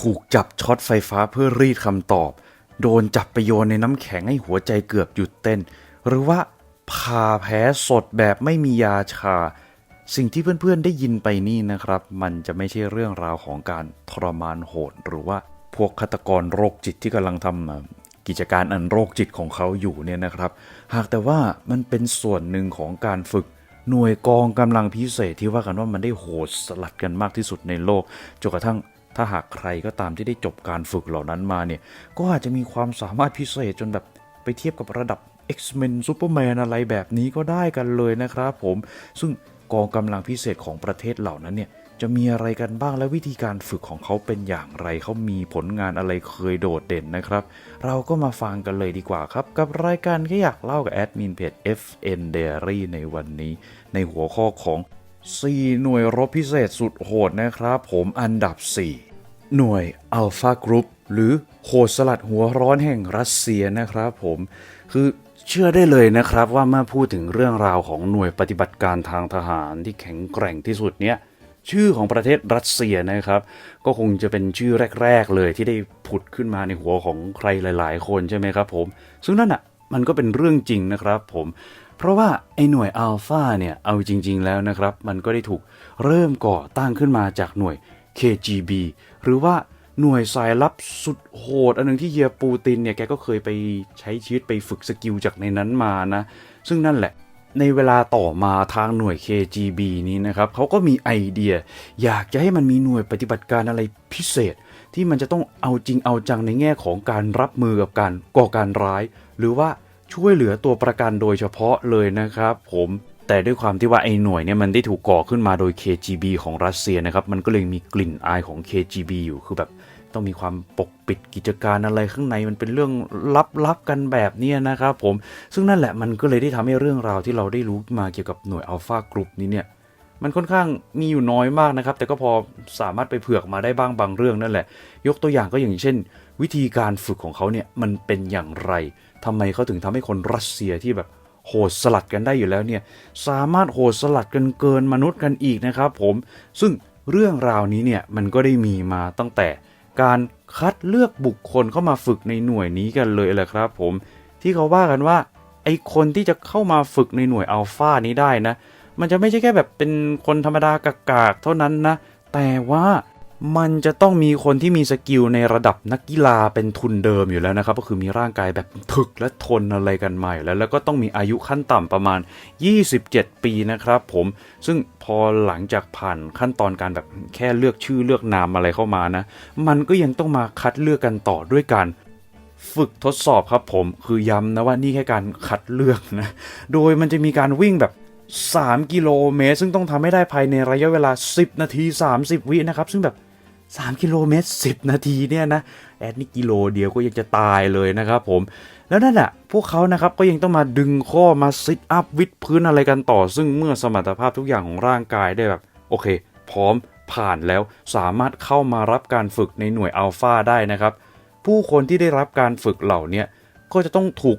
ถูกจับช็อตไฟฟ้าเพื่อรีดคำตอบ โดนจับไปโยนในน้ำแข็งให้หัวใจเกือบหยุดเต้น หรือว่าพาแพ้สดแบบไม่มียาชา สิ่งที่เพื่อนๆได้ยินไปนี่นะครับ มันจะไม่ใช่เรื่องราวของการทรมานโหด หรือว่าพวกฆาตกรโรคจิตที่กำลังทำกิจการอันโรคจิตของเขาอยู่เนี่ยนะครับ หากแต่ว่ามันเป็นส่วนหนึ่งของการฝึกหน่วยกองกำลังพิเศษที่ว่ากันว่ามันได้โหดสลัดกันมากที่สุดในโลกจนกระทั่ง ถ้าหากใครก็ตามที่ได้จบการฝึกเหล่านั้นมาเนี่ย ก็อาจจะมีความสามารถพิเศษจนแบบไปเทียบกับระดับ X-Men Superman อะไรแบบนี้ก็ได้กันเลยนะครับผม ซึ่งกองกำลังพิเศษของประเทศเหล่านั้นเนี่ย จะมีอะไรกันบ้างและวิธีการฝึกของเขาเป็นอย่างไร เขามีผลงานอะไรเคยโดดเด่นนะครับ เราก็มาฟังกันเลยดีกว่าครับ กับรายการแค่อยากเล่ากับแอดมินเพจ FN Diary ในวันนี้ ในหัวข้อของ 4 หน่วยรบพิเศษสุดโหดนะครับผมอันดับ 4 หน่วย Alpha Group หรือโหดสลัดหัวร้อนแห่งรัสเซียนะครับผมคือเชื่อได้เลยนะครับว่าเมื่อพูดถึงเรื่องราวของหน่วยปฏิบัติการทางทหารที่แข็งแกร่งที่สุดเนี่ยชื่อของประเทศรัสเซียนะครับ ก็คงจะเป็นชื่อแรก ๆ เลยที่ได้ผุดขึ้นมาในหัวของใครหลาย ๆ คนใช่ไหมครับผม ซึ่งนั่นอะมันก็เป็นเรื่องจริงนะครับผม เพราะว่าไอ้หน่วยอัลฟาเนี่ยเอาจริง ๆ แล้วนะครับ มันก็ได้ถูกเริ่มก่อตั้งขึ้นมาจากหน่วย KGB หรือว่าหน่วยสายลับสุดโหด อันหนึงที่เฮียปูตินเนี่ยแกก็เคยไปใช้ชีวิตไปฝึกสกิลจากในนั้นมานะ ซึ่งนั่นแหละในเวลาต่อมาทางหน่วย KGB นี้นะครับเขาก็มีไอเดีย อยากจะให้มันมีหน่วยปฏิบัติการอะไรพิเศษ ที่มันจะต้องเอาจริงเอาจังในแง่ของการรับมือกับการก่อการร้าย หรือว่า ช่วยเหลือตัวประกันโดยเฉพาะเลยนะครับ ผมแต่ด้วยความที่ว่าไอ้หน่วยเนี่ยมันได้ถูกก่อขึ้นมาโดย KGB ของรัสเซียนะครับ มันก็เลยมีกลิ่นอายของ KGB อยู่คือแบบต้องมีความปกปิดกิจการอะไรข้างในมันเป็นเรื่องลับๆกันแบบนี้นะครับผมซึ่งนั่นแหละมันก็เลยได้ทำให้เรื่องราวที่เราได้รู้มาเกี่ยวกับหน่วยอัลฟากรุ๊ปนี้เนี่ยมันค่อนข้างมีอยู่น้อยมากนะครับ แต่ก็พอสามารถไปเผือกมาได้บ้างบางเรื่องนั่นแหละ ยกตัวอย่างก็อย่างเช่น วิธีการฝึกของเขาเนี่ยมันเป็นอย่างไร ทำไมเขาถึงทำให้คนรัสเซียที่แบบโหดสลัดกันได้อยู่แล้วเนี่ยสามารถโหดสลัดกันเกินมนุษย์กันอีกนะครับผมซึ่งเรื่องราวนี้เนี่ยมันก็ได้มีมาตั้งแต่การคัดเลือกบุคคลเข้ามาฝึกในหน่วยนี้กันเลยแหละครับผมที่เขาว่ากันว่าไอคนที่จะเข้ามาฝึกในหน่วยอัลฟานี้ได้นะ มันจะไม่ใช่แค่แบบเป็นคนธรรมดากากๆเท่านั้นนะ แต่ว่า มันจะต้องมีคนที่มีสกิลในระดับนักกีฬาเป็นทุนเดิมอยู่แล้วนะครับ ก็คือมีร่างกายแบบถึกและทนอะไรกันมาอยู่แล้วแล้วก็ต้องมีอายุขั้นต่ำประมาณ 27 ปีนะครับผมซึ่งพอหลังจากผ่านขั้นตอนการแบบแค่เลือกชื่อเลือกนามอะไรเข้ามานะ มันก็ยังต้องมาคัดเลือกกันต่อด้วยการฝึกทดสอบครับผมคือย้ำนะว่านี่แค่การคัดเลือกนะ โดยมันจะมีการวิ่งแบบ 3 กิโลเมตร ซึ่งต้องทำให้ได้ภายในระยะเวลา 10 นาที 30 วินะครับ ซึ่งแบบ 3 กิโลเมตร 10 นาทีเนี่ยนะแอดนี่กิโลเดียวก็ยังจะตายเลยนะครับผม แล้วนั่นแหะพวกเขานะครับก็ยังต้องมาดึงข้อมาซิทอัพวิดพื้นอะไรกันต่อ ซึ่งเมื่อสมรรถภาพทุกอย่างของร่างกายได้แบบ โอเค พร้อมผ่านแล้วสามารถเข้ามารับการฝึกในหน่วยอัลฟาได้นะครับ ผู้คนที่ได้รับการฝึกเหล่านี้ก็จะต้องถูก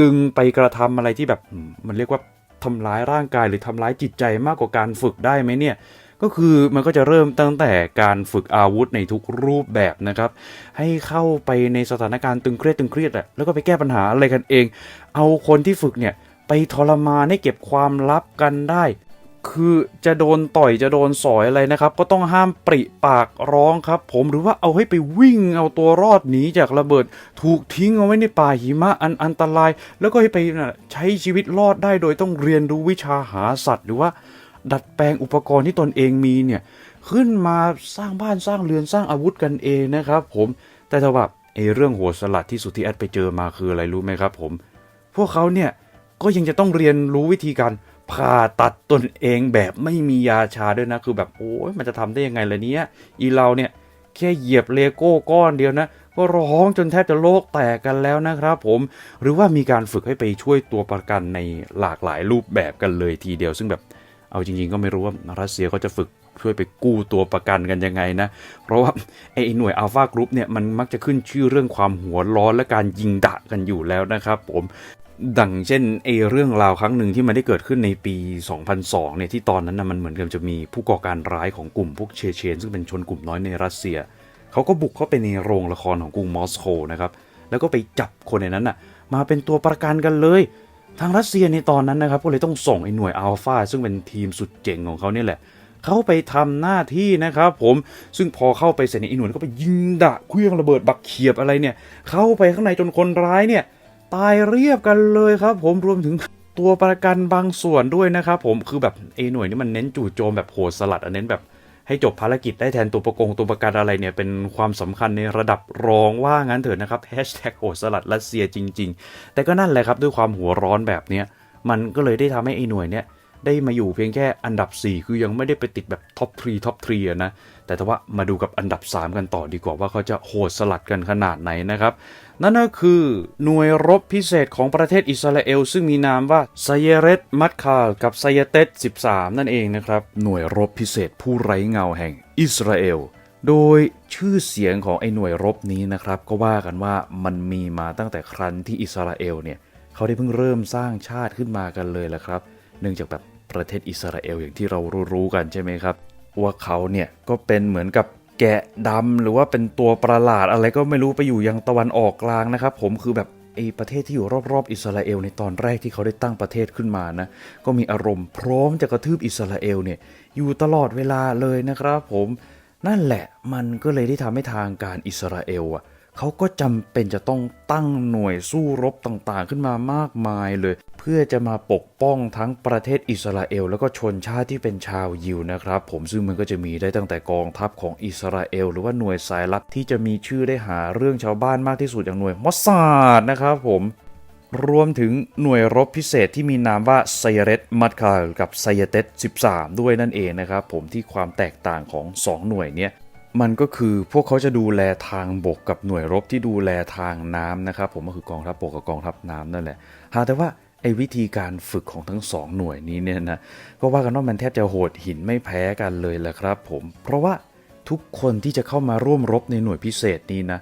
ดึงไปกระทำอะไรที่แบบมันเรียกว่าทำร้ายร่างกายหรือทำร้ายจิตใจมากกว่าการฝึกได้ไหมเนี่ย ก็คือมันก็จะเริ่มตั้งแต่การฝึกอาวุธในทุกรูปแบบนะครับ ให้เข้าไปในสถานการณ์ตึงเครียดตึงเครียดอะแล้วก็ไปแก้ปัญหาอะไรกันเอง เอาคนที่ฝึกเนี่ยไปทรมานให้เก็บความลับกันได้คือจะโดนต่อยจะโดนสอยอะไรนะครับ ก็ต้องห้ามปริปากร้องครับ ผมหรือว่าเอาให้ไปวิ่งเอาตัวรอดหนีจากระเบิด ถูกทิ้งเอาไว้ในป่าหิมะอันอันตราย แล้วก็ให้ไปนะใช้ชีวิตรอดได้โดยต้องเรียนรู้วิชาหาสัตว์ หรือว่า ดัดแปลงอุปกรณ์ที่ตนเองมีเนี่ยขึ้นมาสร้างบ้านสร้างเรือนสร้างอาวุธกันเองนะครับผมแต่ถ้าว่าไอเรื่องโหดสลัดที่สุดที่แอดไปเจอมาคืออะไรรู้ไหมครับผม พวกเขาเนี่ยก็ยังจะต้องเรียนรู้วิธีการผ่าตัดตนเองแบบไม่มียาชาด้วยนะคือแบบโอ้ยมันจะทำได้ยังไงล่ะเนี้ยอีเราเนี่ยแค่เหยียบเลโก้ก้อนเดียวนะ ก็ร้องจนแทบจะโลกแตกกันแล้วนะครับผมหรือว่ามีการฝึกให้ไปช่วยตัวประกันในหลากหลายรูปแบบกันเลยทีเดียว ซึ่งแบบ เอาจริงๆก็ไม่รู้ว่ารัสเซียเขาจะฝึกช่วยไปกู้ตัวประกันกันยังไงนะ เพราะว่าไอ้หน่วยอัลฟากรุ๊ปเนี่ยมันมักจะขึ้นชื่อเรื่องความหัวร้อนและการยิงดะกันอยู่แล้วนะครับผมดังเช่นไอเรื่องราวครั้งหนึ่งที่มันได้เกิดขึ้นในปี 2002 เนี่ยที่ตอนนั้นนะมันเหมือนกับจะมีผู้ก่อการร้ายของกลุ่มพวกเชเชน ซึ่งเป็นชนกลุ่มน้อยในรัสเซีย เขาก็บุกเข้าไปในโรงละครของกรุงมอสโกนะครับ แล้วก็ไปจับคนในนั้นน่ะมาเป็นตัวประกันกันเลย ทางรัสเซียในตอนนั้นนะครับก็เลยต้องส่งไอ้หน่วยอัลฟาซึ่งเป็นทีมสุดเจ๋งของเขาเนี่ยแหละ เขาไปทำหน้าที่นะครับผมซึ่งพอเข้าไปเสร็จเนี่ยไอ้หน่วยก็ไปยิงดะเครื่องระเบิดบักเขียบอะไรเนี่ย เข้าไปข้างในจนคนร้ายเนี่ยตายเรียบกันเลยครับ ผมรวมถึงตัวประกันบางส่วนด้วยนะครับผมคือแบบไอ้หน่วยนี่มันเน้นจู่โจมแบบโหดสลัดอันเน้นแบบ ให้จบภารกิจได้แทนตัวประกงตัวประกันอะไรเนี่ย เป็นความสำคัญในระดับรองว่างั้นเถอะนะครับแฮชแท็กโหสลัดรัสเซียจริง ๆ แต่ก็นั่นแหละครับด้วยความหัวร้อนแบบเนี้ยมันก็เลยได้ทำให้ไอ้หน่วยเนี่ยได้มาอยู่เพียงแค่อันดับ 4 คือยังไม่ได้ไปติดแบบท็อปทรีท็อปทรีนะ แต่ถ้าว่ามาดูกับอันดับ 3 กันต่อดีกว่าว่าเขาจะโหดสลัดกันขนาดไหนนะครับ นั่นก็คือหน่วยรบพิเศษของประเทศอิสราเอล ซึ่งมีนามว่าไซเยเรตมัดคาลกับไซเยเตส13 นั่นเองนะครับ หน่วยรบพิเศษผู้ไร้เงาแห่งอิสราเอล โดยชื่อเสียงของไอ้หน่วยรบนี้นะครับ ก็ว่ากันว่ามันมีมาตั้งแต่ครั้นที่อิสราเอลเนี่ยเขาได้เพิ่งเริ่มสร้างชาติขึ้นมากันเลยแหละครับ เนื่องจากแบบประเทศอิสราเอลอย่างที่เรารู้ๆกันใช่ไหมครับว่าเขาเนี่ยก็เป็นเหมือนกับ แกะดำหรือว่าเป็นตัวประหลาดอะไรก็ไม่รู้ไปอยู่ยังตะวันออกกลางนะครับ ผมคือแบบไอ้ประเทศที่อยู่รอบๆอิสราเอลในตอนแรกที่เขาได้ตั้งประเทศขึ้นมานะ ก็มีอารมณ์พร้อมจะกระทืบอิสราเอลเนี่ยอยู่ตลอดเวลาเลยนะครับ ผมนั่นแหละมันก็เลยได้ทำให้ทางการอิสราเอลอะ เขาก็จำเป็นจะต้องตั้งหน่วยสู้รบต่างๆ ขึ้นมามากมายเลย เพื่อจะมาปกป้องทั้งประเทศอิสราเอล แล้วก็ชนชาติที่เป็นชาวยิวนะครับ ผมซึ่งมันก็จะมีได้ตั้งแต่กองทัพของอิสราเอล หรือว่าหน่วยสายลับที่จะมีชื่อได้หาเรื่องชาวบ้านมากที่สุดอย่างหน่วยมอสซาดนะครับผมรวมถึงหน่วยรบพิเศษที่มีนามว่าไซเรตมัดคาลกับไซเตส13 ด้วยนั่นเองนะครับผมที่ความแตกต่างของ 2 หน่วยเนี้ย มันก็คือพวกเขาจะดูแลทางบกกับหน่วยรบที่ดูแลทางน้ำนะครับ ผมก็คือกองทัพบกกับกองทัพน้ำนั่นแหละหาแต่ว่าไอ้วิธีการฝึกของทั้งสองหน่วยนี้เนี่ยนะก็ว่ากันว่ามันแทบจะโหดหินไม่แพ้กันเลยแหละครับ ผมเพราะว่าทุกคนที่จะเข้ามาร่วมรบในหน่วยพิเศษนี้นะ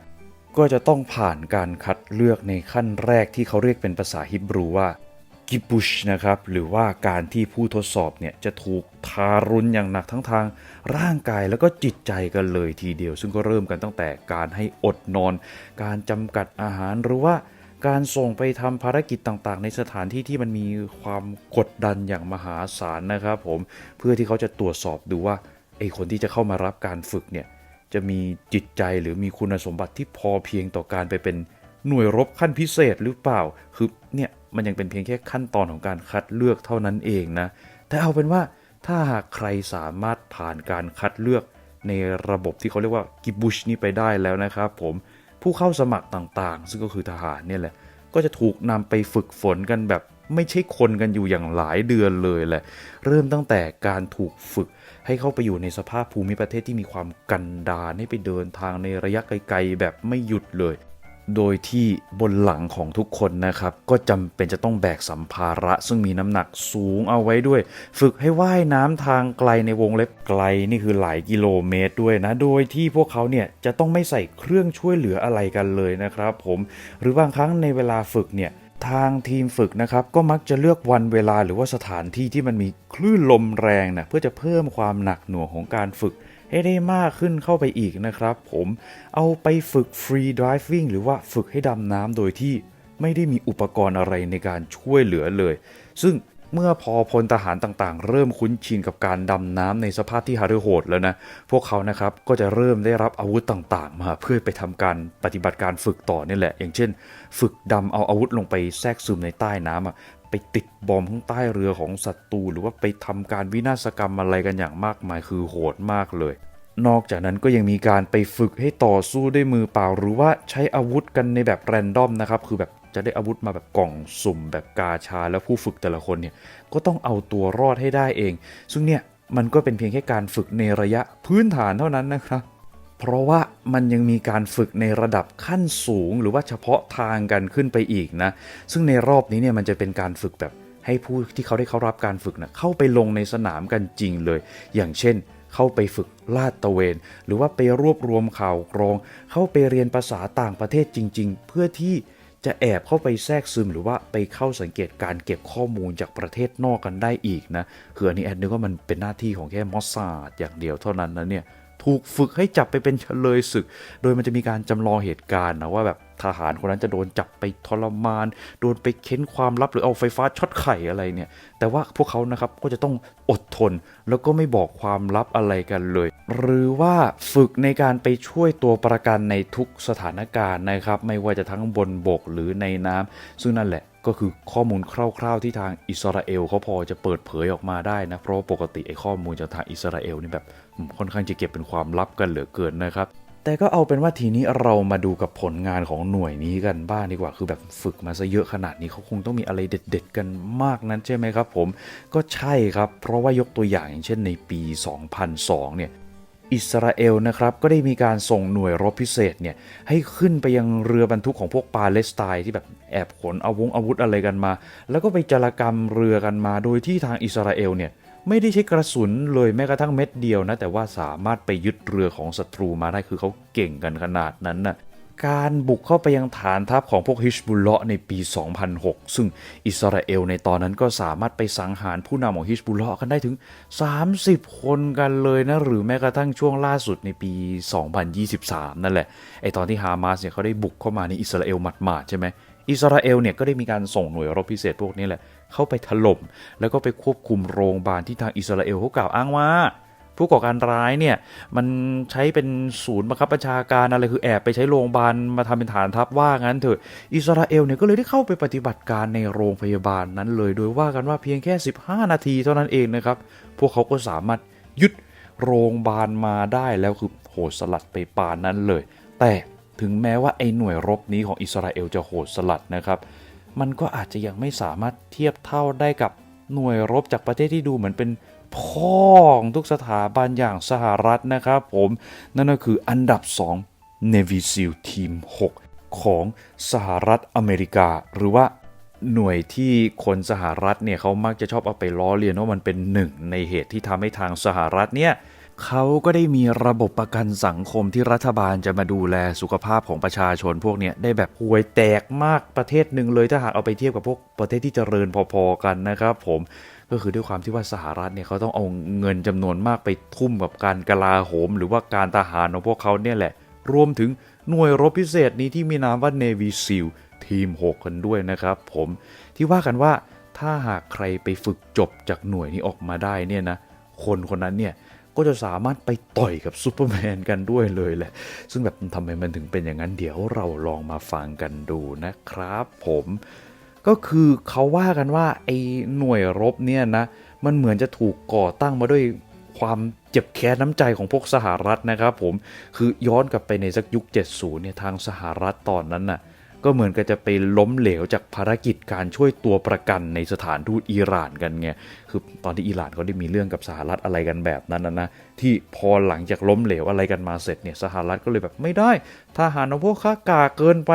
ก็จะต้องผ่านการคัดเลือกในขั้นแรกที่เขาเรียกเป็นภาษาฮิบรูว่า กิบุชนะครับหรือว่าการที่ผู้ทดสอบเนี่ยจะถูกทารุณอย่างหนักทั้งทางร่างกายแล้วก็จิตใจกันเลยทีเดียว ซึ่งก็เริ่มกันตั้งแต่การให้อดนอน การจำกัดอาหารหรือว่าการส่งไปทำภารกิจต่างๆ ในสถานที่ที่มันมีความกดดันอย่างมหาศาลนะครับผมเพื่อที่เขาจะตรวจสอบดูว่าไอคนที่จะเข้ามารับการฝึกเนี่ยจะมีจิตใจหรือมีคุณสมบัติที่พอเพียงต่อการไปเป็นหน่วยรบขั้นพิเศษหรือเปล่าคือเนี่ย มันยังเป็นเพียงแค่ขั้นตอนของการคัดเลือกเท่านั้นเองนะ แต่เอาเป็นว่าถ้าหากใครสามารถผ่านการคัดเลือกในระบบที่เขาเรียกว่ากิบุชนี่ไปได้แล้วนะครับผมผู้เข้าสมัครต่างๆ ซึ่งก็คือทหารเนี่ยแหละ ก็จะถูกนำไปฝึกฝนกันแบบไม่ใช่คนกันอยู่อย่างหลายเดือนเลยแหละ เริ่มตั้งแต่การถูกฝึกให้เข้าไปอยู่ในสภาพภูมิประเทศที่มีความกันดารให้ไปเดินทางในระยะไกลๆแบบไม่หยุดเลย โดยที่บนหลังของทุกคนนะครับ ก็จำเป็นจะต้องแบกสัมภาระ ซึ่งมีน้ำหนักสูงเอาไว้ด้วย ฝึกให้ว่ายน้ำทางไกลในวงเล็บไกลนี่คือหลายกิโลเมตรด้วยนะ โดยที่พวกเขาเนี่ยจะต้องไม่ใส่เครื่องช่วยเหลืออะไรกันเลยนะครับ ผมหรือบางครั้งในเวลาฝึกเนี่ยทางทีมฝึกนะครับก็มักจะเลือกวันเวลาหรือว่าสถานที่ที่มันมีคลื่นลมแรงนะเพื่อจะเพิ่มความหนักหน่วงของการฝึก ให้ได้มากขึ้นเข้าไปอีกนะครับ ผมเอาไปฝึกฟรีด i ฟ i n g หรือว่าฝึกให้ดำน้ำโดยที่ไม่ได้มีอุปกรณ์อะไรในการช่วยเหลือเลย ซึ่งเมื่อพอพลทหารต่างๆ เริ่มคุ้นชินกับการดำน้ำในสภาพที่หารือโหดแล้วนะ พวกเขานะครับก็จะเริ่มได้รับอาวุธต่างๆ มาเพื่อไปทำการปฏิบัติการฝึกต่อนี่แหละ อย่างเช่น ฝึกดำเอาอาวุธลงไปแทรกซึมในใต้น้ำอะ ไปติดบอมข้างใต้เรือของศัตรูหรือว่าไปทำการวินาศกรรมอะไรกันอย่างมากมายคือโหดมากเลย นอกจากนั้นก็ยังมีการไปฝึกให้ต่อสู้ด้วยมือเปล่า หรือว่าใช้อาวุธกันในแบบแรนดอมนะครับ คือแบบจะได้อาวุธมาแบบกล่องสุ่มแบบกาชา แล้วผู้ฝึกแต่ละคนเนี่ยก็ต้องเอาตัวรอดให้ได้เอง ซึ่งเนี่ยมันก็เป็นเพียงแค่การฝึกในระยะพื้นฐานเท่านั้นนะครับ เพราะว่ามันยังมีการฝึกในระดับขั้นสูงหรือว่าเฉพาะทางกันขึ้นไปอีกนะ ซึ่งในรอบนี้เนี่ยมันจะเป็นการฝึกแบบให้ผู้ที่เขาได้เข้ารับการฝึกนะเข้าไปลงในสนามกันจริงเลย อย่างเช่น เข้าไปฝึกลาดตะเวน หรือว่าไปรวบรวมข่าวกรอง เข้าไปเรียนภาษาต่างประเทศจริง ๆ เพื่อที่จะแอบเข้าไปแทรกซึมหรือว่าไปเข้าสังเกตการเก็บข้อมูลจากประเทศนอกกันได้อีกนะคืออันนี้แอดนึกว่ามันเป็นหน้าที่ของแค่มอสซาดอย่างเดียวเท่านั้นนะเนี่ย ถูกฝึกให้จับไปเป็นเฉลยศึก โดยมันจะมีการจำลองเหตุการณ์นะว่าแบบทหารคนนั้นจะโดนจับไปทรมาน โดนไปเค้นความลับหรือเอาไฟฟ้าช็อตไข่อะไรเนี่ย แต่ว่าพวกเขานะครับก็จะต้องอดทน แล้วก็ไม่บอกความลับอะไรกันเลย หรือว่าฝึกในการไปช่วยตัวประกันในทุกสถานการณ์นะครับ ไม่ว่าจะทั้งบนบกหรือในน้ำซึ่งนั่นแหละก็คือข้อมูลคร่าว ๆ ที่ทางอิสราเอลเขาพอจะเปิดเผยออกมาได้นะ เพราะปกติไอ้ข้อมูลจากทางอิสราเอลนี่แบบ ค่อนข้างจะเก็บเป็นความลับกันเหลือเกินนะครับ แต่ก็เอาเป็นว่าทีนี้เรามาดูกับผลงานของหน่วยนี้กันบ้างดีกว่า คือแบบฝึกมาซะเยอะขนาดนี้เขาคงต้องมีอะไรเด็ด ๆ กันมากนั้นใช่ไหมครับ ผม ก็ใช่ครับ เพราะว่ายกตัวอย่างอย่างเช่นในปี 2002 เนี่ยอิสราเอลนะครับก็ได้มีการส่งหน่วยรบพิเศษเนี่ยให้ขึ้นไปยังเรือบรรทุกของพวกปาเลสไตน์ที่แบบแอบขนอาวงอาวุธอะไรกันมา แล้วก็ไปจารกรรมเรือกันมา โดยที่ทางอิสราเอลเนี่ย ไม่ได้ใช้กระสุนเลยแม้กระทั่งเม็ดเดียวนะ แต่ว่าสามารถไปยึดเรือของศัตรูมาได้คือเขาเก่งกันขนาดนั้นนะการบุกเข้าไปยังฐานทัพของพวกฮิชบุลเลาะในปี 2006 ซึ่งอิสราเอลในตอนนั้นก็สามารถไปสังหารผู้นำของฮิชบุลเลาะกันได้ถึง 30 คนกันเลยนะ หรือแม้กระทั่งช่วงล่าสุดในปี 2023 นั่นแหละ ไอตอนที่ฮามาสเนี่ยเขาได้บุกเข้ามาในอิสราเอลหมาดๆใช่ไหมอิสราเอลเนี่ยก็ได้มีการส่งหน่วยรบพิเศษพวกนี้แหละ เข้าไปถล่มแล้วก็ไปควบคุมโรงพยาบาลที่ทางอิสราเอลเขากล่าวอ้างว่า ผู้ก่อการร้ายเนี่ยมันใช้เป็นศูนย์บังคับบัญชาการอะไรคือแอบไปใช้โรงพยาบาลมาทำเป็นฐานทัพว่างั้นเถอะอิสราเอลเนี่ยก็เลยได้เข้าไปปฏิบัติการในโรงพยาบาลนั้นเลย โดยว่ากันว่าเพียงแค่ 15 นาทีเท่านั้นเองนะครับพวกเขาก็สามารถยึดโรงพยาบาลมาได้แล้วคือโหดสลัดไปปานนั้นเลย แต่ถึงแม้ว่าไอ้หน่วยรบนี้ของอิสราเอลจะโหดสลัดนะครับ มันก็อาจจะยังไม่สามารถเทียบเท่าได้กับหน่วยรบจากประเทศที่ดูเหมือนเป็นพ่อของทุกสถาบันอย่างสหรัฐนะครับผม นั่นก็คืออันดับ 2 Navy SEAL Team 6ของสหรัฐอเมริกา หรือว่าหน่วยที่คนสหรัฐเนี่ยเขามักจะชอบเอาไปล้อเลียนว่ามันเป็นหนึ่งในเหตุที่ทำให้ทางสหรัฐเนี่ย เขาก็ได้มีระบบประกันสังคมที่รัฐบาลจะมาดูแลสุขภาพของประชาชนพวกเนี้ยได้แบบห่วยแตกมากประเทศหนึ่งเลยถ้าหากเอาไปเทียบกับพวกประเทศที่เจริญพอๆกันนะครับผมก็คือด้วยความที่ว่าสหรัฐเนี่ยเขาต้องเอาเงินจำนวนมากไปทุ่มกับการกลาโหม หรือว่าการทหารของพวกเขาเนี่ยแหละ รวมถึงหน่วยรบพิเศษนี้ที่มีนามว่า Navy SEAL ทีม 6 กันด้วยนะครับผมที่ว่ากันว่าถ้าหากใครไปฝึกจบจากหน่วยนี้ออกมาได้เนี่ยนะคนคนนั้นเนี่ย ก็จะสามารถไปต่อยกับซูเปอร์แมนกันด้วยเลยแหละ ซึ่งแบบทำไมมันถึงเป็นอย่างนั้นเดี๋ยวเราลองมาฟังกันดูนะครับผมก็คือเขาว่ากันว่าไอ้หน่วยรบเนี่ยนะ มันเหมือนจะถูกก่อตั้งมาด้วยความเจ็บแค้นน้ำใจของพวกสหรัฐนะครับผมคือย้อนกลับไปในสักยุค 70เนี่ยทางสหรัฐตอนนั้นน่ะ ก็เหมือนกับจะไปล้มเหลวจากภารกิจการช่วยตัวประกันในสถานทูตอิหร่านกันไง คือตอนที่อิหร่านเขาได้มีเรื่องกับสหรัฐอะไรกันแบบนั้นนะนะ ที่พอหลังจากล้มเหลวอะไรกันมาเสร็จเนี่ยสหรัฐก็เลยแบบไม่ได้ทหารของพวกข้ากาเกินไป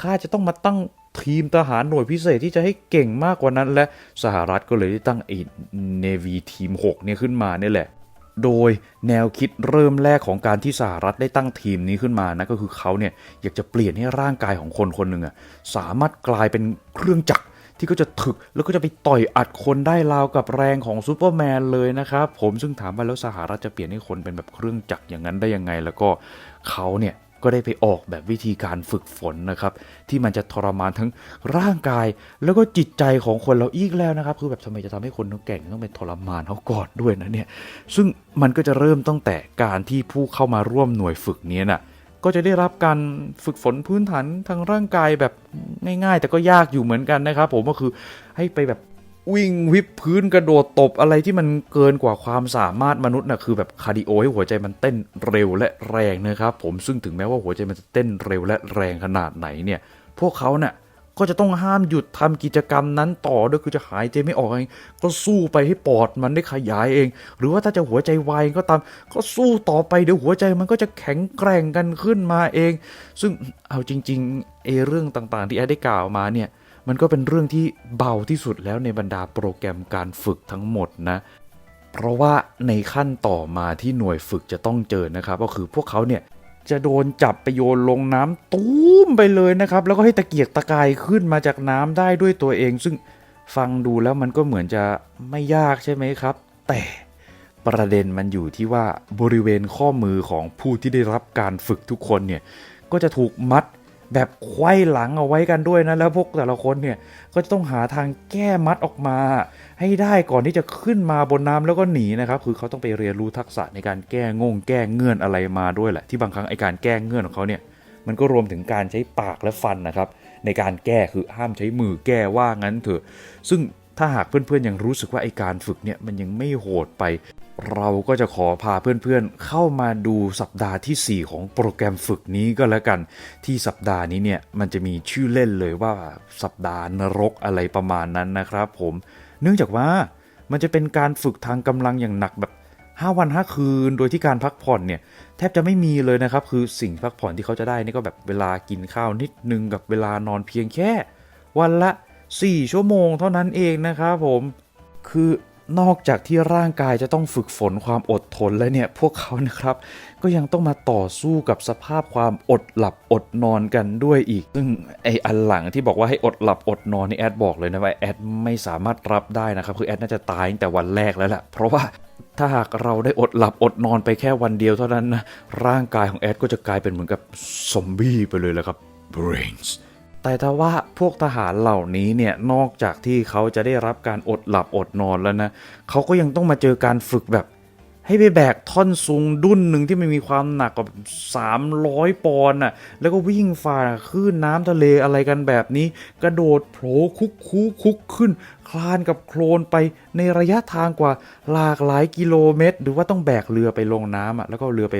ข้าจะต้องมาตั้งทีมทหารหน่วยพิเศษที่จะให้เก่งมากกว่านั้น และสหรัฐก็เลยได้ตั้งไอ้เนวีทีม 6 เนี่ยขึ้นมาเนี่ยแหละ โดยแนวคิดเริ่มแรกของการที่สหรัฐได้ตั้งทีมนี้ขึ้นมานะก็คือเขาเนี่ยอยากจะเปลี่ยนให้ร่างกายของคนคนหนึ่งอะสามารถกลายเป็นเครื่องจักรที่ก็จะถึกแล้วก็จะไปต่อยอัดคนได้ราวกับแรงของซูเปอร์แมนเลยนะครับผมซึ่งถามไปแล้วสหรัฐจะเปลี่ยนให้คนเป็นแบบเครื่องจักรอย่างนั้นได้ยังไง แล้วก็เขาเนี่ย ก็ได้ไปออกแบบวิธีการฝึกฝนนะครับ ที่มันจะทรมานทั้งร่างกาย แล้วก็จิตใจของคนเราอีกแล้วนะครับ คือแบบทำไมจะทำให้คนต้องแก่งต้องเป็นทรมานเขาก่อนด้วยนะเนี่ยซึ่งมันก็จะเริ่มตั้งแต่การที่ผู้เข้ามาร่วมหน่วยฝึกนี้น่ะก็จะได้รับการฝึกฝนพื้นฐานทางร่างกายแบบง่ายๆ แต่ก็ยากอยู่เหมือนกันนะครับ ผมก็คือให้ไปแบบ วิ่งวิบพื้นกระโดดตบอะไรที่มันเกินกว่าความสามารถมนุษย์นะคือแบบคาร์ดิโอให้หัวใจมันเต้นเร็วและแรงนะครับผมซึ่งถึงแม้ว่าหัวใจมันจะเต้นเร็วและแรงขนาดไหนเนี่ยพวกเขาเนี่ยก็จะต้องห้ามหยุดทำกิจกรรมนั้นต่อด้วยคือจะหายใจไม่ออกเองก็สู้ไปให้ปอดมันได้ขยายเอง หรือว่าถ้าจะหัวใจวายก็ตาม ก็สู้ต่อไปเดี๋ยวหัวใจมันก็จะแข็งแกร่งกันขึ้นมาเอง ซึ่งเอาจริงๆเอเรื่องต่างๆที่แอดได้กล่าวมาเนี่ย มันก็เป็นเรื่องที่เบาที่สุดแล้วในบรรดาโปรแกรมการฝึกทั้งหมดนะเพราะว่าในขั้นต่อมาที่หน่วยฝึกจะต้องเจอนะครับ ก็คือพวกเขาเนี่ยจะโดนจับไปโยนลงน้ำตุ้มไปเลยนะครับ แล้วก็ให้ตะเกียกตะกายขึ้นมาจากน้ำได้ด้วยตัวเอง ซึ่งฟังดูแล้วมันก็เหมือนจะไม่ยากใช่ไหมครับ แต่ประเด็นมันอยู่ที่ว่าบริเวณข้อมือของผู้ที่ได้รับการฝึกทุกคนเนี่ยก็จะถูกมัด แบบไขว้หลังเอาไว้กันด้วยนะ แล้วพวกแต่ละคนเนี่ยก็จะต้องหาทางแก้มัดออกมา ให้ได้ก่อนที่จะขึ้นมาบนน้ำแล้วก็หนีนะครับ คือเขาต้องไปเรียนรู้ทักษะในการแก้งงแก้เงื่อนอะไรมาด้วยแหละ ที่บางครั้งไอการแก้เงื่อนของเขาเนี่ยมันก็รวมถึงการใช้ปากและฟันนะครับ ในการแก้คือห้ามใช้มือแก้ว่างั้นเถอะ ซึ่ง ถ้าหากเพื่อนๆยังรู้สึกว่าไอการฝึกเนี่ยมันยังไม่โหดไป เราก็จะขอพาเพื่อนๆ เข้ามาดูสัปดาห์ทีสี่ 4 ของโปรแกรมฝึกนี้ก็แล้วกัน ที่สัปดาห์นี้เนี่ยมันจะมีชื่อเล่นเลยว่าสัปดาห์นรกอะไรประมาณนั้นนะครับผม เนื่องจากว่ามันจะเป็นการฝึกทางกำลังอย่างหนักแบบ 5 วัน 5 คืน โดยที่การพักผ่อนเนี่ยแทบจะไม่มีเลยนะครับ คือสิ่งพักผ่อนที่เขาจะได้นี่ก็แบบเวลากินข้าวนิดนึงกับเวลานอนเพียงแค่ วันละ 4 ชั่วโมงเท่านั้นเองนะครับผม คือนอกจากที่ร่างกายจะต้องฝึกฝนความอดทนแล้วเนี่ย พวกเขานะครับ ก็ยังต้องมาต่อสู้กับสภาพความอดหลับอดนอนกันด้วยอีก ซึ่งไออันหลังที่บอกว่าให้อดหลับอดนอนนี่แอดบอกเลยนะว่าแอดไม่สามารถรับได้นะครับ คือแอดน่าจะตายตั้งแต่วันแรกแล้วแหละเพราะว่าถ้าหากเราได้อดหลับอดนอนไปแค่วันเดียวเท่านั้นนะร่างกายของแอดก็จะกลายเป็นเหมือนกับซอมบี้ไปเลยแหละครับ brains แต่ถ้าว่าพวกทหารเหล่านี้เนี่ยนอกจากที่เขาจะได้รับการอดหลับอดนอนแล้วนะเขาก็ยังต้องมาเจอการฝึกแบบ ให้ไปแบกท่อนซุงดุนหนึ่งที่มันมีความหนักกว่า300 ปอนด์น่ะแล้วก็วิ่งฝ่าคลื่นน้ำทะเลอะไรกันแบบนี้ กระโดดโผล่คุกคูคุกขึ้น คลานกับโคลนไปในระยะทางกว่าหลากหลายกิโลเมตร หรือว่าต้องแบกเรือไปลงน้ำอะแล้วก็เรือไป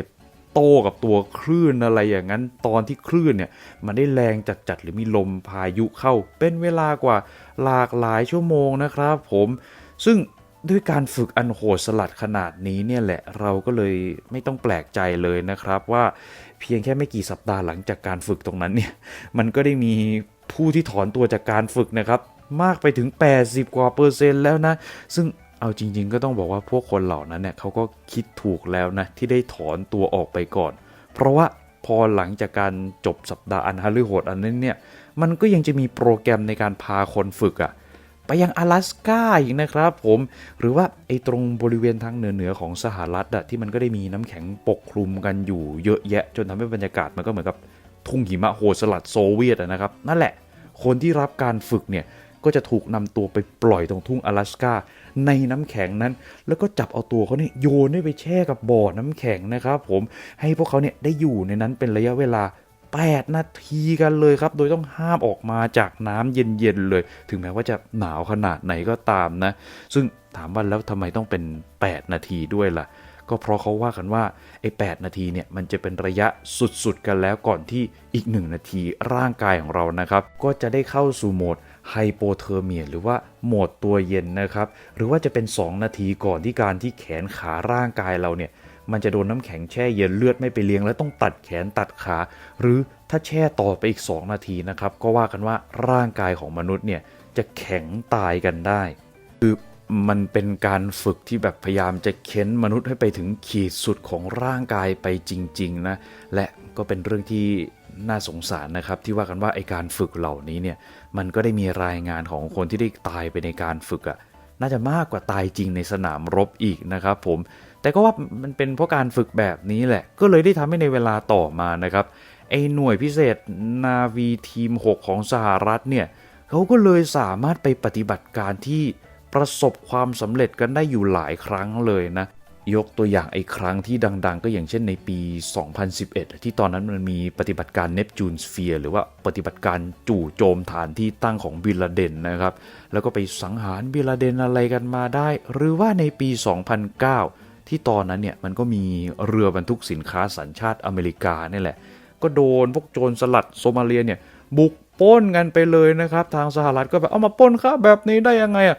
โต้กับตัวคลื่นอะไรอย่างนั้น ตอนที่คลื่นเนี่ยมันได้แรงจัดๆหรือมีลมพายุเข้า เป็นเวลากว่าหลากหลายชั่วโมงนะครับผมซึ่งด้วยการฝึกอันโหดสลัดขนาดนี้เนี่ยแหละเราก็เลยไม่ต้องแปลกใจเลยนะครับว่าเพียงแค่ไม่กี่สัปดาห์หลังจากการฝึกตรงนั้นเนี่ยมันก็ได้มีผู้ที่ถอนตัวจากการฝึกนะครับมากไปถึง 80 กว่าเปอร์เซ็นต์แล้วนะ ซึ่ง เอาจริง ๆ ก็ต้องบอกว่าพวกคนเหล่านั้นเนี่ยเขาก็คิดถูกแล้วนะ ที่ได้ถอนตัวออกไปก่อน เพราะว่าพอหลังจากการจบสัปดาห์อันฮาลือโหดอันนั้นเนี่ย มันก็ยังจะมีโปรแกรมในการพาคนฝึกอะไปยัง阿拉สกาอีกนะครับผม หรือว่าไอ้ตรงบริเวณทางเหนือๆของสหรัฐอะที่มันก็ได้มีน้ำแข็งปกคลุมกันอยู่เยอะแยะ จนทำให้บรรยากาศมันก็เหมือนกับทุ่งหิมะโหดสลัดโซเวียตอะนะครับ นั่นแหละ คนที่รับการฝึกเนี่ย ก็จะถูกนำตัวไปปล่อยตรงทุ่ง阿拉สกา ในน้ำแข็งนั้น แล้วก็จับเอาตัวเขาเนี่ยโยนไปแช่กับบ่อน้ำแข็งนะครับผมให้พวกเขาเนี่ยได้อยู่ในนั้นเป็นระยะเวลา8 นาทีกันเลยครับ โดยต้องห้ามออกมาจากน้ำเย็นๆเลย ถึงแม้ว่าจะหนาวขนาดไหนก็ตามนะ ซึ่งถามว่าแล้วทำไมต้องเป็น 8 นาทีด้วยล่ะ ก็เพราะเขาว่ากันว่าไอ้8นาทีเนี่ยมันจะเป็นระยะสุดๆกันแล้วก่อนที่อีก 1 นาทีร่างกายของเรานะครับ ก็จะได้เข้าสู่โหมดไฮโปเทอร์เมียหรือว่าโหมดตัวเย็นนะครับ หรือว่าจะเป็น 2 นาทีก่อนที่การที่แขนขาร่างกายเราเนี่ยมันจะโดนน้ำแข็งแช่เย็นเลือดไม่ไปเลี้ยงแล้วต้องตัดแขนตัดขา หรือถ้าแช่ต่อไปอีก 2 นาทีนะครับ ก็ว่ากันว่าร่างกายของมนุษย์เนี่ยจะแข็งตายกันได้ คือ มันเป็นการฝึกที่แบบพยายามจะเค้นมนุษย์ให้ไปถึงขีดสุดของร่างกายไปจริงๆนะและก็เป็นเรื่องที่น่าสงสารนะครับ ที่ว่ากันว่าไอการฝึกเหล่านี้เนี่ยมันก็ได้มีรายงานของคนที่ได้ตายไปในการฝึกอะน่าจะมากกว่าตายจริงในสนามรบอีกนะครับผมแต่ก็ว่ามันเป็นเพราะการฝึกแบบนี้แหละ ก็เลยได้ทำให้ในเวลาต่อมานะครับไอหน่วยพิเศษนาวีทีม 6 ของสหรัฐเนี่ยเขาก็เลยสามารถไปปฏิบัติการที่ ประสบความสำเร็จกันได้อยู่หลายครั้งเลยนะ ยกตัวอย่างไอ้ครั้งที่ดัง ๆ ก็อย่างเช่นในปี 2011 ที่ตอนนั้นมันมีปฏิบัติการเนปจูนสเฟียร์หรือว่าปฏิบัติการจู่โจมฐานที่ตั้งของบิลาเดนนะครับ แล้วก็ไปสังหารบิลาเดนอะไรกันมาได้ หรือว่าในปี 2009 ที่ตอนนั้นเนี่ยมันก็มีเรือบรรทุกสินค้าสัญชาติอเมริกาเนี่ยแหละ ก็โดนพวกโจรสลัดโซมาเลียเนี่ยบุกป้นกันไปเลยนะครับ ทางสหรัฐก็แบบเอามาป้นข้าแบบนี้ได้ยังไงอะ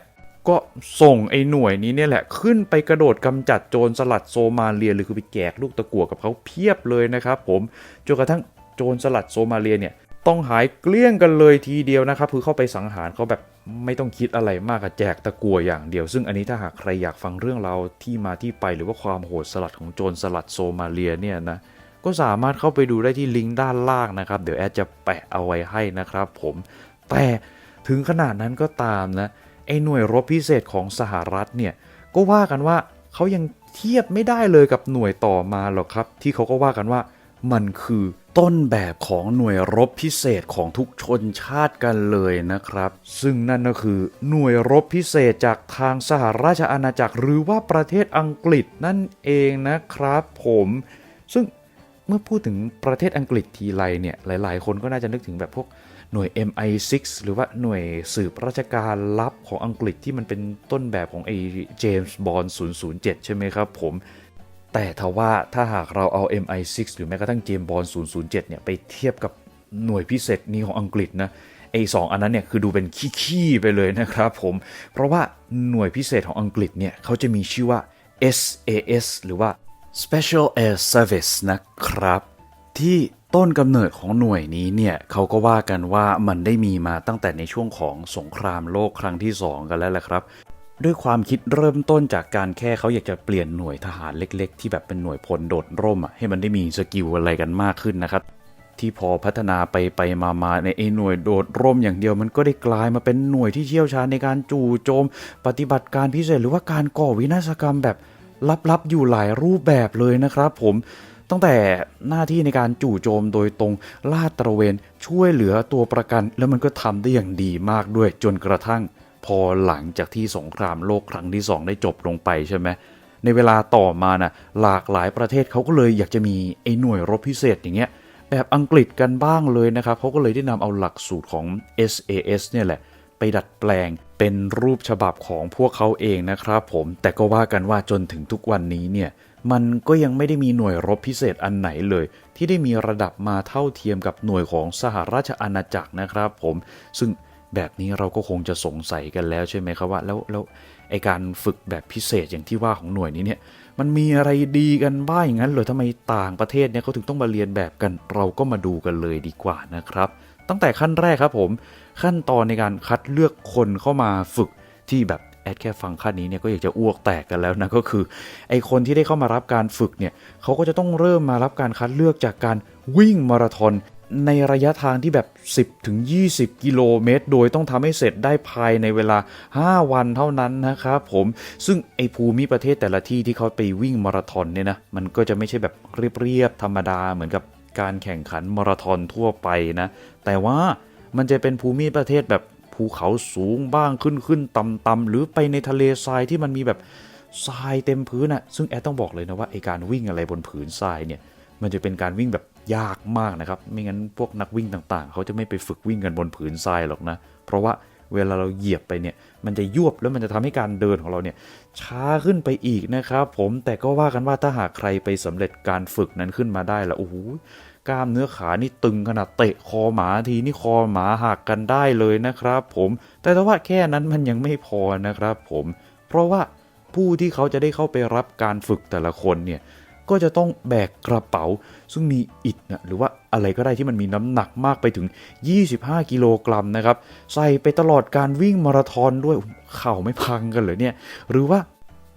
ก็ส่งไอ้หน่วยนี้เนี่ยแหละขึ้นไปกระโดดกำจัดโจรสลัดโซมาเลียหรือคือไปแจกลูกตะกั่วกับเขาเพียบเลยนะครับผมจนกระทั่งโจรสลัดโซมาเลียเนี่ยต้องหายเกลี้ยงกันเลยทีเดียวนะครับคือเข้าไปสังหารเขาแบบไม่ต้องคิดอะไรมากะแจกตะกั่วอย่างเดียว ซึ่งอันนี้ถ้าหากใครอยากฟังเรื่องราวที่มาที่ไปหรือว่าความโหดสลัดของโจรสลัดโซมาเลียเนี่ยนะก็สามารถเข้าไปดูได้ที่ลิงก์ด้านล่างนะครับ เดี๋ยวแอดจะแปะเอาไว้ให้นะครับผมแต่ถึงขนาดนั้นก็ตามนะ ไอ้หน่วยรบพิเศษของสหรัฐเนี่ยก็ว่ากันว่าเขายังเทียบไม่ได้เลยกับหน่วยต่อมาหรอกครับ ที่เขาก็ว่ากันว่ามันคือต้นแบบของหน่วยรบพิเศษของทุกชนชาติกันเลยนะครับ ซึ่งนั่นก็คือหน่วยรบพิเศษจากทางสหราชอาณาจักร หรือว่าประเทศอังกฤษนั่นเองนะครับ ผม ซึ่งเมื่อพูดถึงประเทศอังกฤษทีไรเนี่ยหลาย ๆ คนก็น่าจะนึกถึงแบบพวก หน่วย MI6 หรือว่าหน่วยสืบราชการลับของอังกฤษที่มันเป็นต้นแบบของไอ้เจมส์บอน007 ใช่ไหมครับผม แต่ทว่าถ้าหากเราเอา MI6 หรือแม้กระทั่งเจมส์บอน007 เนี่ย ไปเทียบกับหน่วยพิเศษนี้ของอังกฤษนะไอ้สองอันนั้นเนี่ยคือดูเป็นขี้ๆไปเลยนะครับผม เพราะว่าหน่วยพิเศษของอังกฤษเนี่ยเขาจะมีชื่อว่า SAS หรือว่า Special Air Service นะครับ ที่ต้นกำเนิดของหน่วยนี้เนี่ยเขาก็ว่ากันว่ามันได้มีมาตั้งแต่ในช่วงของสงครามโลกครั้งที่ 2 กันแล้วแหละครับ ด้วยความคิดเริ่มต้นจากการแค่เขาอยากจะเปลี่ยนหน่วยทหารเล็ก ๆ ที่แบบเป็นหน่วยพลโดดร่มอะให้มันได้มีสกิลอะไรกันมากขึ้นนะครับที่พอพัฒนาไปไปมามาในไอ้หน่วยโดดร่มอย่างเดียวมันก็ได้กลายมาเป็นหน่วยที่เชี่ยวชาญในการจู่โจม ปฏิบัติการพิเศษหรือว่าการก่อวินาศกรรมแบบลับๆอยู่หลายรูปแบบเลยนะครับ ผม ตั้งแต่หน้าที่ในการจู่โจมโดยตรงลาดตระเวน ช่วยเหลือตัวประกัน แล้วมันก็ทำได้อย่างดีมากด้วยจนกระทั่ง พอหลังจากที่สงครามโลกครั้งที่ 2 ได้จบลงไปใช่ไหมในเวลาต่อมานะ่ะหลากหลายประเทศเขาก็เลยอยากจะมีไอ้หน่วยรบพิเศษอย่างเงี้ยแบบอังกฤษกันบ้างเลยนะครับเขาก็เลยได้นำเอาหลักสูตรของ SAS เนี่ยแหละ ไปดัดแปลงเป็นรูปฉบับของพวกเขาเองนะครับผมแต่ก็ว่ากันว่าจนถึงทุกวันนี้เนี่ย มันก็ยังไม่ได้มีหน่วยรบพิเศษอันไหนเลย ที่ได้มีระดับมาเท่าเทียมกับหน่วยของสหราชอาณาจักรนะครับ ผม ซึ่งแบบนี้เราก็คงจะสงสัยกันแล้วใช่ไหมครับว่า แล้วแล้วไอการฝึกแบบพิเศษอย่างที่ว่าของหน่วยนี้เนี่ย มันมีอะไรดีกันบ้างอย่างนั้นเหรอทำไมต่างประเทศเนี่ยเขาถึงต้องมาเรียนแบบกัน เราก็มาดูกันเลยดีกว่านะครับ ตั้งแต่ขั้นแรกครับผม ขั้นตอนในการคัดเลือกคนเข้ามาฝึกที่แบบ แอดแค่ฟังขั้นนี้เนี่ยก็อยากจะอ้วกแตกกันแล้วนะก็คือไอคนที่ได้เข้ามารับการฝึกเนี่ยเขาก็จะต้องเริ่มมารับการคัดเลือกจากการวิ่งมาราธอนในระยะทางที่แบบ 10ถึง20 กิโลเมตร โดยต้องทำให้เสร็จได้ภายในเวลา 5 วันเท่านั้นนะครับผม ซึ่งไอภูมิประเทศแต่ละที่ที่เขาไปวิ่งมาราธอนเนี่ยนะ มันก็จะไม่ใช่แบบเรียบๆธรรมดาเหมือนกับการแข่งขันมาราธอนทั่วไปนะ แต่ว่ามันจะเป็นภูมิประเทศแบบ ภูเขาสูงบ้างขึ้นขึ้นต่ำต่ำหรือไปในทะเลทรายที่มันมีแบบทรายเต็มพื้นอะซึ่งแอดต้องบอกเลยนะว่าไอการวิ่งอะไรบนผืนทรายเนี่ยมันจะเป็นการวิ่งแบบยากมากนะครับ ไม่งั้นพวกนักวิ่งต่างๆ เขาจะไม่ไปฝึกวิ่งกันบนผืนทรายหรอกนะ เพราะว่าเวลาเราเหยียบไปเนี่ย มันจะยวบแล้วมันจะทำให้การเดินของเราเนี่ยช้าขึ้นไปอีกนะครับ ผมแต่ก็ว่ากันว่าถ้าหากใครไปสำเร็จการฝึกนั้นขึ้นมาได้ล้วโอ้โห กล้ามเนื้อขานี่ตึงขนาดเตะคอหมาทีนี่คอหมาหักกันได้เลยนะครับ ผมแต่ถ้าว่าแค่นั้นมันยังไม่พอนะครับ ผม เพราะว่าผู้ที่เขาจะได้เข้าไปรับการฝึกแต่ละคนเนี่ยก็จะต้องแบกกระเป๋า ซึ่งมีอิฐนะหรือว่าอะไรก็ได้ที่มันมีน้ำหนักมากไปถึง 25 กิโลกรัมนะครับ ใส่ไปตลอดการวิ่งมาราธอนด้วยเข่าไม่พังกันเลยเนี่ย หรือว่า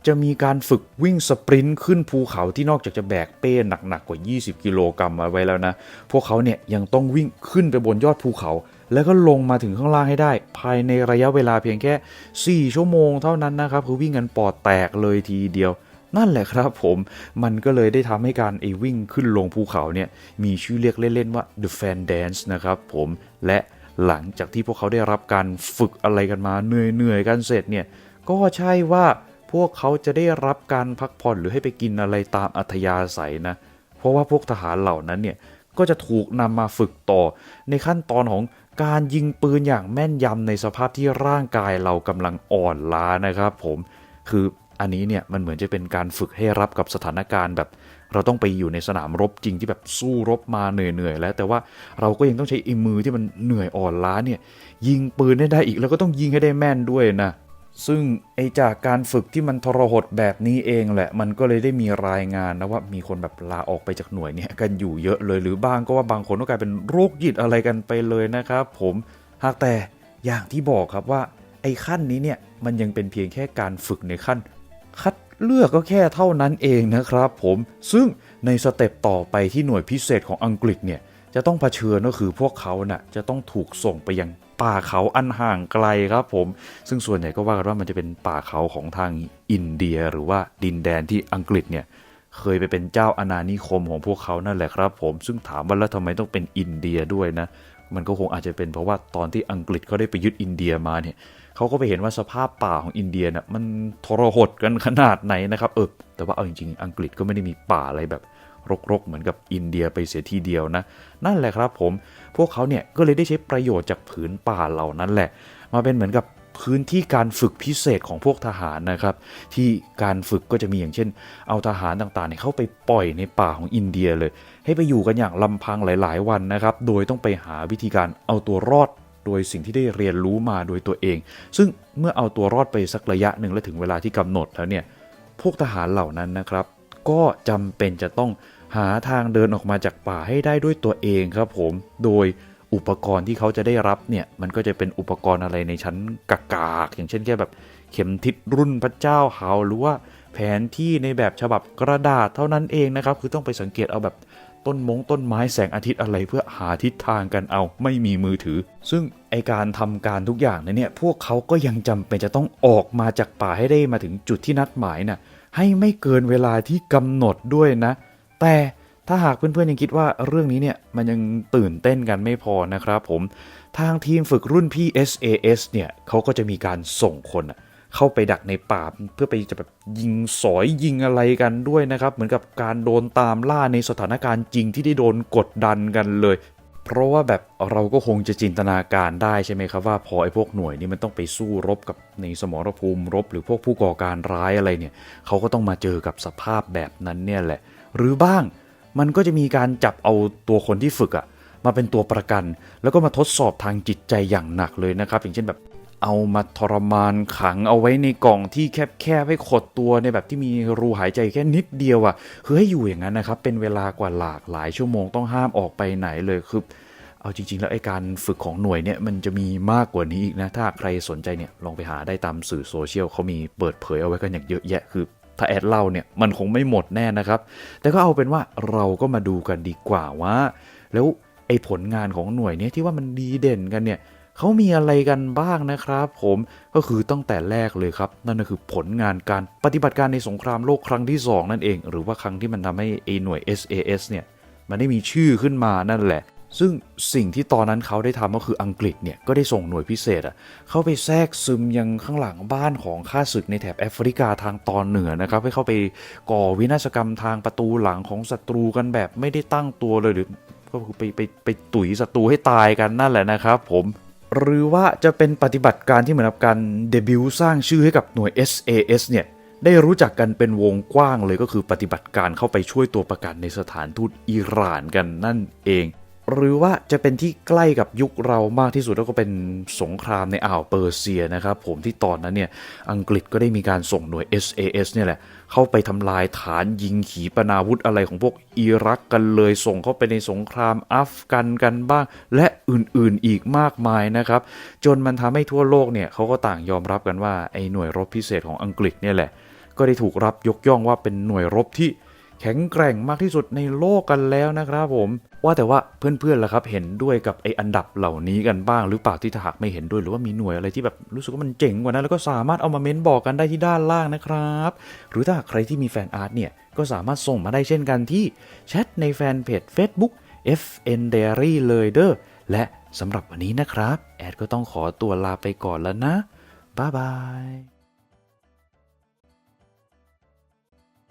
จะมีการฝึกวิ่งสปรินต์ขึ้นภูเขาที่นอกจากจะแบกเป้หนักๆกว่า 20 กิโลกรัมมาไว้แล้วนะ พวกเขาเนี่ยยังต้องวิ่งขึ้นไปบนยอดภูเขา แล้วก็ลงมาถึงข้างล่างให้ได้ ภายในระยะเวลาเพียงแค่ 4 ชั่วโมงเท่านั้นนะครับ คือวิ่งกันปอดแตกเลยทีเดียว นั่นแหละครับผม มันก็เลยได้ทำให้การไอวิ่งขึ้นลงภูเขาเนี่ยมีชื่อเรียกเล่นๆว่า The Fan Dance นะครับผมและหลังจากที่พวกเขาได้รับการฝึกอะไรกันมาเหนื่อยๆกันเสร็จเนี่ยก็ใช่ว่า พวกเขาจะได้รับการพักผ่อนหรือให้ไปกินอะไรตามอัธยาศัยนะ เพราะว่าพวกทหารเหล่านั้นเนี่ยก็จะถูกนำมาฝึกต่อ ในขั้นตอนของการยิงปืนอย่างแม่นยำในสภาพที่ร่างกายเรากำลังอ่อนล้านะครับ ผมคืออันนี้เนี่ยมันเหมือนจะเป็นการฝึกให้รับกับสถานการณ์แบบ เราต้องไปอยู่ในสนามรบจริงที่แบบสู้รบมาเหนื่อยๆแล้ว แต่ว่าเราก็ยังต้องใช้อีมือที่มันเหนื่อยอ่อนล้าเนี่ยยิงปืนได้ได้อีกแล้วก็ต้องยิงให้ได้แม่นด้วยนะ ซึ่งไอจากการฝึกที่มันทรหดแบบนี้เองแหละ มันก็เลยได้มีรายงานนะว่ามีคนแบบลาออกไปจากหน่วยเนี่ยกันอยู่เยอะเลยหรือบ้างก็ว่าบางคนก็กลายเป็นโรคหยิดอะไรกันไปเลยนะครับ ผมหากแต่อย่างที่บอกครับว่าไอ้ขั้นนี้เนี่ยมันยังเป็นเพียงแค่การฝึกในขั้น คัดเลือกก็แค่เท่านั้นเองนะครับผมซึ่งในสเต็ปต่อไปที่หน่วยพิเศษของอังกฤษเนี่ยจะต้องเผชิญก็คือพวกเขาน่ะจะต้องถูกส่งไปยัง ป่าเขาอันห่างไกลครับผม ซึ่งส่วนใหญ่ก็ว่ากันว่ามันจะเป็นป่าเขาของทางอินเดียหรือว่าดินแดนที่อังกฤษเนี่ยเคยไปเป็นเจ้าอาณานิคมของพวกเขานั่นแหละครับผมซึ่งถามว่าแล้วทำไมต้องเป็นอินเดียด้วยนะ มันก็คงอาจจะเป็นเพราะว่าตอนที่อังกฤษเขาได้ไปยึดอินเดียมาเนี่ยเขาก็ไปเห็นว่าสภาพป่าของอินเดียน่ะมันทรหดกันขนาดไหนนะครับเออแต่ว่าเอาจริงๆ อังกฤษก็ไม่ได้มีป่าอะไรแบบ รกๆ เหมือนกับอินเดียไปเสียทีเดียวนะ นั่นแหละครับผม พวกเขาเนี่ยก็เลยได้ใช้ประโยชน์จากผืนป่าเหล่านั้นแหละ มาเป็นเหมือนกับพื้นที่การฝึกพิเศษของพวกทหารนะครับ ที่การฝึกก็จะมีอย่างเช่น เอาทหารต่างๆเนี่ยเข้าไปปล่อยในป่าของอินเดียเลย ให้ไปอยู่กันอย่างลำพังหลาย ๆ วันนะครับ โดยต้องไปหาวิธีการเอาตัวรอดโดยสิ่งที่ได้เรียนรู้มาโดยตัวเอง ซึ่งเมื่อเอาตัวรอดไปสักระยะหนึ่งและถึงเวลาที่กำหนดแล้วเนี่ยพวกทหารเหล่านั้นนะครับ ก็จำเป็นจะต้อง หาทางเดินออกมาจากป่าให้ได้ด้วยตัวเองครับผม โดยอุปกรณ์ที่เขาจะได้รับเนี่ย มันก็จะเป็นอุปกรณ์อะไรในชั้นกากากอย่างเช่นแค่แบบเข็มทิศรุ่นพระเจ้าเฮาหรือว่าแผนที่ในแบบฉบับกระดาษเท่านั้นเองนะครับ คือต้องไปสังเกตเอาแบบต้นมงต้นไม้แสงอาทิตย์อะไรเพื่อหาทิศทางกันเอาไม่มีมือถือ ซึ่งไอการทำการทุกอย่างนั้นเนี่ยพวกเขาก็ยังจำเป็นจะต้องออกมาจากป่าให้ได้มาถึงจุดที่นัดหมายน่ะให้ไม่เกินเวลาที่กำหนดด้วยนะ แต่ถ้าหากเพื่อนๆยังคิดว่าเรื่องนี้เนี่ยมันยังตื่นเต้นกันไม่พอนะครับผมทางทีมฝึกรุ่นพี่ SAS เนี่ยเขาก็จะมีการส่งคนเข้าไปดักในป่าเพื่อไปจะแบบยิงสอยยิงอะไรกันด้วยนะครับ เหมือนกับการโดนตามล่าในสถานการณ์จริงที่ได้โดนกดดันกันเลยเพราะว่าแบบเราก็คงจะจินตนาการได้ใช่ไหมครับว่าพอไอ้พวกหน่วยนี้มันต้องไปสู้รบกับในสมรภูมิรบ หรือพวกผู้ก่อการร้ายอะไรเนี่ยเขาก็ต้องมาเจอกับสภาพแบบนั้นเนี่ยแหละ หรือบ้างมันก็จะมีการจับเอาตัวคนที่ฝึกอะมาเป็นตัวประกัน แล้วก็มาทดสอบทางจิตใจอย่างหนักเลยนะครับ อย่างเช่นแบบเอามาทรมานขังเอาไว้ในกล่องที่แคบๆให้ขดตัวในแบบที่มีรูหายใจแค่นิดเดียวอะ่ะคือให้อยู่อย่างนั้นนะครับ เป็นเวลากว่าหลากหลายชั่วโมงต้องห้ามออกไปไหนเลยคือเอาจริง ๆ แล้วไอ้การฝึกของหน่วยเนี่ยมันจะมีมากกว่านี้อีกนะ ถ้าใครสนใจเนี่ยลองไปหาได้ตามสื่อโซเชียลเขามีเปิดเผยเอาไว้กันอย่างเยอะแยะคือ ถ้าแอดเล่าเนี่ยมันคงไม่หมดแน่นะครับ แต่ก็เอาเป็นว่าเราก็มาดูกันดีกว่าว่า แล้วไอ้ผลงานของหน่วยเนี่ยที่ว่ามันดีเด่นกันเนี่ยเขามีอะไรกันบ้างนะครับ ผมก็คือตั้งแต่แรกเลยครับ นั่นก็คือผลงานการปฏิบัติการในสงครามโลกครั้งที่ 2 นั่นเอง หรือว่าครั้งที่มันทำให้ไอ้หน่วย SAS เนี่ยมันได้มีชื่อขึ้นมานั่นแหละ ซึ่งสิ่งที่ตอนนั้นเขาได้ทำก็คืออังกฤษเนี่ยก็ได้ส่งหน่วยพิเศษอะเข้าไปแทรกซึมยังข้างหลังบ้านของข้าศึกในแถบแอฟริกาทางตอนเหนือนะครับให้เข้าไปก่อวินาศกรรมทางประตูหลังของศัตรูกันแบบไม่ได้ตั้งตัวเลยหรือก็คือไปไปไปตุ๋ยศัตรูให้ตายกันนั่นแหละนะครับผมหรือว่าจะเป็นปฏิบัติการที่เหมือนกับการเดบิวต์สร้างชื่อให้กับหน่วย SAS เนี่ยได้รู้จักกันเป็นวงกว้างเลยก็คือปฏิบัติการเข้าไปช่วยตัวประกันในสถานทูตอิหร่านกันนั่นเอง หรือว่าจะเป็นที่ใกล้กับยุคเรามากที่สุดแล้วก็เป็นสงครามในอ่าวเปอร์เซียนะครับผมที่ตอนนั้นเนี่ยอังกฤษก็ได้มีการส่งหน่วย SAS เนี่ยแหละ เข้าไปทำลายฐานยิงขีปนาวุธอะไรของพวกอิรักกันเลยส่งเข้าไปในสงครามอัฟกันกันบ้าง และอื่นๆอีกมากมายนะครับ จนมันทำให้ทั่วโลกเนี่ยเขาก็ต่างยอมรับกันว่าไอ้หน่วยรบพิเศษของอังกฤษเนี่ยแหละ ก็ได้ถูกรับยกย่องว่าเป็นหน่วยรบที่แข็งแกร่งมากที่สุดในโลกกันแล้วนะครับผม ว่าแต่ว่าเพื่อนๆล่ะครับ เห็นด้วยกับไออันดับเหล่านี้กันบ้างหรือเปล่าที่ถ้าหากไม่เห็นด้วยหรือว่ามีหน่วยอะไรที่แบบรู้สึกว่ามันเจ๋งกว่านั้นแล้วก็สามารถเอามาเม้นบอกกันได้ที่ด้านล่างนะครับ หรือถ้าหากใครที่มีแฟนอาร์ตเนี่ยก็สามารถส่งมาได้เช่นกันที่แชทในแฟนเพจ Facebook FN Diary เลยเด้อและสำหรับวันนี้นะครับ แอดก็ต้องขอตัวลาไปก่อนแล้วนะบ๊ายบาย